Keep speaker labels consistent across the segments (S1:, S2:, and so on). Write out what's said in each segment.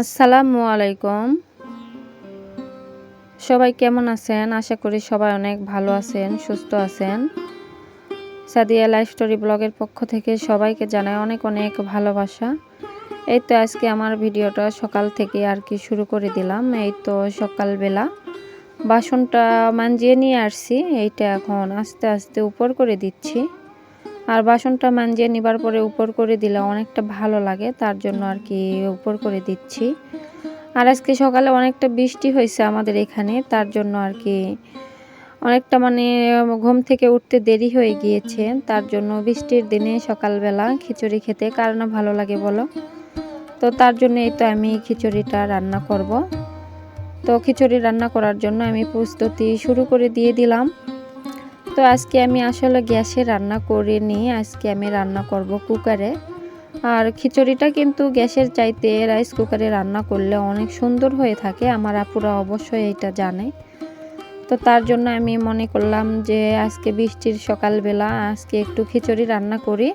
S1: আসসালামু আলাইকুম। সবাই কেমন আছেন? আশা করি সবাই অনেক ভালো আছেন, সুস্থ আছেন। সাদিয়া লাইফ স্টোরি ব্লগের পক্ষ থেকে সবাইকে জানাই অনেক অনেক ভালোবাসা। এই তো আজকে আমার ভিডিওটা সকাল থেকে আর কি শুরু করে দিলাম। এই তো সকালবেলা বাসনটা মাঞ্জিয়ে নিয়ে আসছি। এইটা এখন আস্তে আস্তে উপর করে দিচ্ছি। আর বাসনটা মাঞ্জিয়ে নিবার পরে উপর করে দিলে অনেকটা ভালো লাগে, তার জন্য আর কি উপর করে দিচ্ছি। আর আজকে সকালে অনেকটা বৃষ্টি হয়েছে আমাদের এখানে, তার জন্য আর কি অনেকটা মানে ঘুম থেকে উঠতে দেরি হয়ে গিয়েছে, তার জন্য বৃষ্টির দিনে সকালবেলা খিচুড়ি খেতে কার না ভালো লাগে বলো? তো তার জন্য এই তো আমি খিচুড়িটা রান্না করব। তো খিচুড়ি রান্না করার জন্য আমি প্রস্তুতি শুরু করে দিয়ে দিলাম। তো আজকে আমি আসলে গ্যাসে রান্না করে করিনি, আজকে আমি রান্না করব কুকারে। আর খিচুড়িটা কিন্তু গ্যাসের চাইতে রাইস কুকারে রান্না করলে অনেক সুন্দর হয়ে থাকে, আমার আপুরা অবশ্যই এটা জানে। তো তার জন্য আমি মনে করলাম যে আজকে বৃষ্টির সকালবেলা আজকে একটু খিচুড়ি রান্না করি।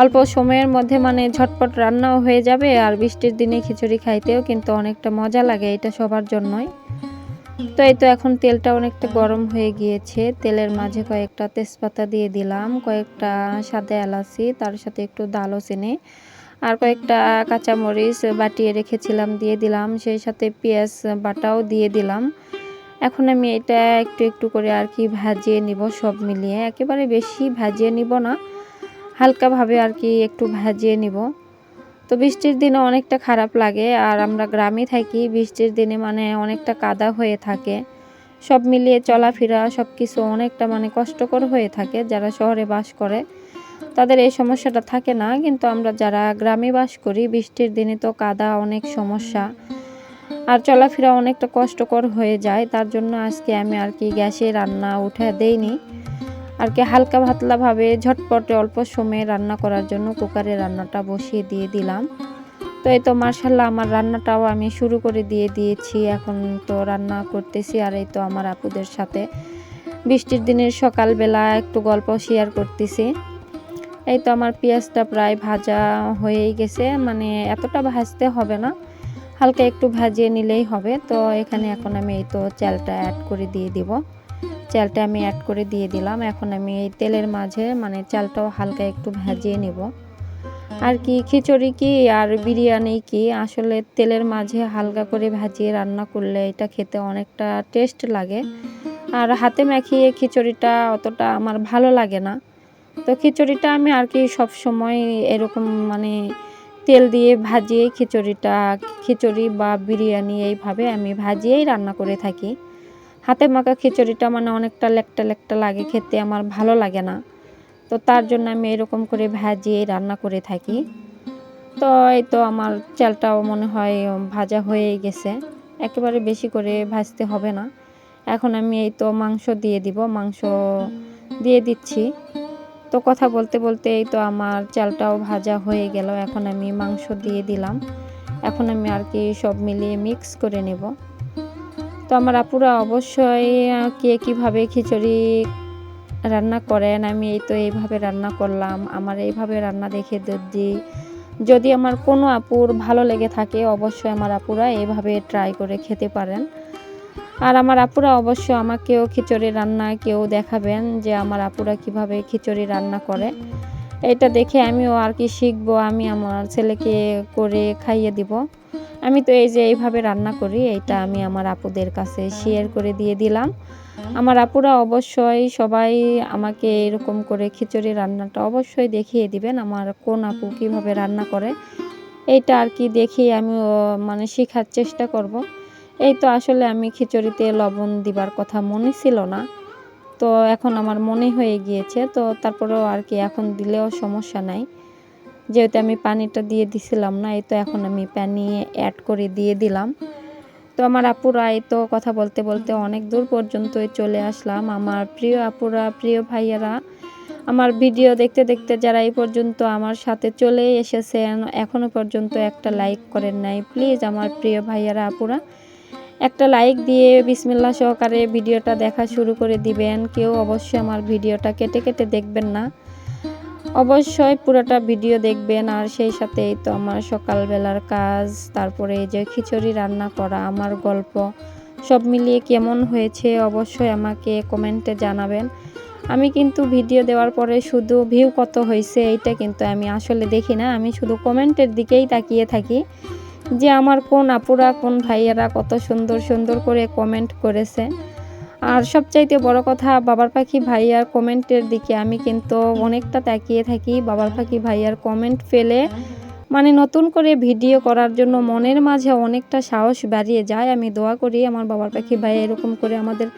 S1: অল্প সময়ের মধ্যে মানে ঝটপট রান্নাও হয়ে যাবে, আর বৃষ্টির দিনে খিচুড়ি খাইতেও কিন্তু অনেকটা মজা লাগে এটা সবার জন্যই। তো এই তো এখন তেলটা অনেকটা গরম হয়ে গিয়েছে। তেলের মাঝে কয়েকটা তেজপাতা দিয়ে দিলাম, কয়েকটা সাদা এলাচি, তার সাথে একটু দালও দালচিনি আর কয়েকটা কাঁচামরিচ বাটিয়ে রেখেছিলাম, দিয়ে দিলাম। সেই সাথে পেঁয়াজ বাটাও দিয়ে দিলাম। এখন আমি এটা একটু একটু করে আর কি ভাজিয়ে নিব সব মিলিয়ে। একেবারে বেশি ভাজিয়ে নিব না, হালকাভাবে আর কি একটু ভাজিয়ে নিব। তো বৃষ্টির দিনে অনেকটা খারাপ লাগে আর আমরা গ্রামে থাকি, বৃষ্টির দিনে মানে অনেকটা কাদা হয়ে থাকে। সব মিলিয়ে চলাফেরা সব কিছু অনেকটা মানে কষ্টকর হয়ে থাকে যারা শহরে বাস করে। তাদের এই সমস্যাটা থাকে না, কিন্তু আমরা যারা গ্রামে বাস করি, বৃষ্টির দিনে তো কাদা অনেক সমস্যা। আর চলাফেরা অনেকটা কষ্টকর হয়ে যায়, তার জন্য আজকে আমি আর কি গ্যাসে রান্না উঠে দেইনি। আর কি হালকা ভাতলাভাবে ঝটপটে অল্প সময়ে রান্না করার জন্য কুকারে রান্নাটা বসিয়ে দিয়ে দিলাম। তো এই তো মার্শাল্লাহ আমার রান্নাটাও আমি শুরু করে দিয়ে দিয়েছি। এখন তো রান্না করতেছি আর এই তো আমার আপুদের সাথে বৃষ্টির দিনের সকালবেলা একটু গল্প শেয়ার করতেছি। এই তো আমার পেঁয়াজটা প্রায় ভাজা হয়েই গেছে মানে এতটা ভাজতে হবে না, হালকা একটু ভাজিয়ে নিলেই হবে। তো এখানে এখন আমি এই তো চালটা অ্যাড করে দিয়ে দিব। চালটা আমি অ্যাড করে দিয়ে দিলাম। এখন আমি এই তেলের মাঝে মানে চালটাও হালকা একটু ভাজিয়ে নেব। আর কি, খিচুড়ি কি আর বিরিয়ানি কি? আসলে তেলের মাঝে হালকা করে ভাজিয়ে রান্না করলে এটা খেতে অনেকটা টেস্ট লাগে। আর হাতে মাখিয়ে খিচুড়িটা অতটা আমার ভালো লাগে না। তো খিচুড়িটা আমি আর কি সব সময় এরকম মানে তেল দিয়ে ভাজিয়ে খিচুড়িটা, খিচুড়ি বা বিরিয়ানি এইভাবে আমি ভাজিয়েই রান্না করে থাকি। হাতে মাখা খিচুড়িটা মানে অনেকটা লেকটা লেকটা লাগে খেতে, আমার ভালো লাগে না। তো তার জন্য আমি এরকম করে ভাজিয়ে রান্না করে থাকি। তো এই তো আমার চালটাও মনে হয় ভাজা হয়ে গেছে। একেবারে বেশি করে ভাজতে হবে না। এখন আমি এই তো মাংস দিয়ে দিব, মাংস দিয়ে দিচ্ছি। তো কথা বলতে বলতে এই তো আমার চালটাও ভাজা হয়ে গেল, এখন আমি মাংস দিয়ে দিলাম। এখন আমি আর কি সব মিলিয়ে মিক্স করে নেব। তো আমার আপুরা অবশ্যই কে কীভাবে খিচুড়ি রান্না করেন, আমি এই তো এইভাবে রান্না করলাম, আমার এইভাবে রান্না দেখে যদি যদি আমার কোনো আপুর ভালো লেগে থাকে, অবশ্যই আমার আপুরা এইভাবে ট্রাই করে খেতে পারেন। আর আমার আপুরা অবশ্য আমাকেও খিচুড়ি রান্না কেউ দেখাবেন যে আমার আপুরা কীভাবে খিচুড়ি রান্না করে। এটা দেখে আমিও আর কি শিখব, আমি আমার ছেলেকে করে খাইয়ে দিব। আমি তো এই যে এইভাবে রান্না করি, এইটা আমি আমার আপুদের কাছে শেয়ার করে দিয়ে দিলাম। আমার আপুরা অবশ্যই সবাই আমাকে এরকম করে খিচুড়ি রান্নাটা অবশ্যই দেখিয়ে দিবেন, আমার কোন আপু কীভাবে রান্না করে। এইটা আর কি দেখি আমি মানে শেখার চেষ্টা করব। এই তো আসলে আমি খিচুড়িতে লবণ দিবার কথা মনে ছিল না। তো এখন আমার মনে হয়ে গিয়েছে, তো তারপরেও আর কি এখন দিলেও সমস্যা নাই। যেহেতু আমি পানিটা দিয়ে দিছিলাম না, এই তো এখন আমি পানি অ্যাড করে দিয়ে দিলাম। তো আমার আপুরা এই তো কথা বলতে বলতে অনেক দূর পর্যন্ত চলে আসলাম। আমার প্রিয় আপুরা, প্রিয় ভাইয়ারা, আমার ভিডিও দেখতে দেখতে যারা এই পর্যন্ত আমার সাথে চলে এসেছেন এখনও পর্যন্ত একটা লাইক করেন নাই। প্লিজ আমার প্রিয় ভাইয়ারা, আপুরা, একটা লাইক দিয়ে বিসমিল্লা সহকারে ভিডিওটা দেখা শুরু করে দিবেন। কেউ অবশ্যই আমার ভিডিওটা কেটে কেটে দেখবেন না। অবশ্যই পুরোটা ভিডিও দেখবেন, আর সেই সাথে তো আমার সকালবেলার কাজ, তারপরে এই যে খিচুড়ি রান্না করা, আমার গল্প, সব মিলিয়ে কেমন হয়েছে অবশ্যই আমাকে কমেন্টে জানাবেন। আমি কিন্তু ভিডিও দেওয়ার পরে শুধু ভিউ কত হয়েছে এইটা কিন্তু আমি আসলে দেখি না, আমি শুধু কমেন্টের দিকেই তাকিয়ে থাকি যে আমার কোন আপুরা, কোন ভাইয়েরা কত সুন্দর সুন্দর করে কমেন্ট করেছে। আর সবচাইতে বড় কথা বাবার পাখি ভাইয়ার কমেন্টের দিকে আমি কিন্তু অনেকটা তাকিয়ে থাকি। বাবার পাখি ভাইয়ার কমেন্ট ফেলে মানে নতুন করে ভিডিও করার জন্য মনের মাঝে অনেকটা সাহস বাড়িয়ে যায়। আমি দোয়া করি আমার বাবার পাখি ভাই এরকম করে আমাদের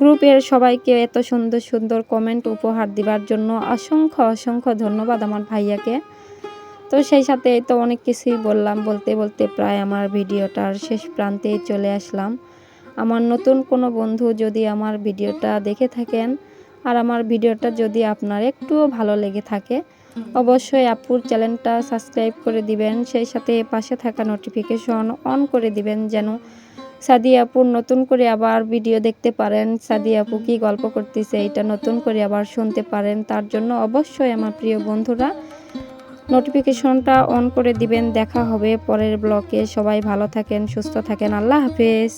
S1: গ্রুপের সবাইকে এত সুন্দর সুন্দর কমেন্ট উপহার দিবার জন্য অসংখ্য অসংখ্য ধন্যবাদ আমার ভাইয়াকে। তো সেই সাথে তো অনেক কিছুই বললাম, বলতে বলতে প্রায় আমার ভিডিওটার শেষ প্রান্তে চলে আসলাম। আমার নতুন কোনো বন্ধু যদি আমার ভিডিওটা দেখে থাকেন আর আমার ভিডিওটা যদি আপনার একটুও ভালো লেগে থাকে, অবশ্যই আপুর চ্যানেলটা সাবস্ক্রাইব করে দিবেন। সেই সাথে পাশে থাকা নোটিফিকেশন অন করে দিবেন যেন সাদি আপুর নতুন করে আবার ভিডিও দেখতে পারেন। সাদি আপু কী গল্প করতেছে, এটা নতুন করে আবার শুনতে পারেন। তার জন্য অবশ্যই আমার প্রিয় বন্ধুরা নোটিফিকেশনটা অন করে দিবেন। দেখা হবে পরের ব্লকে সবাই ভালো থাকেন, সুস্থ থাকেন। আল্লাহ হাফেজ।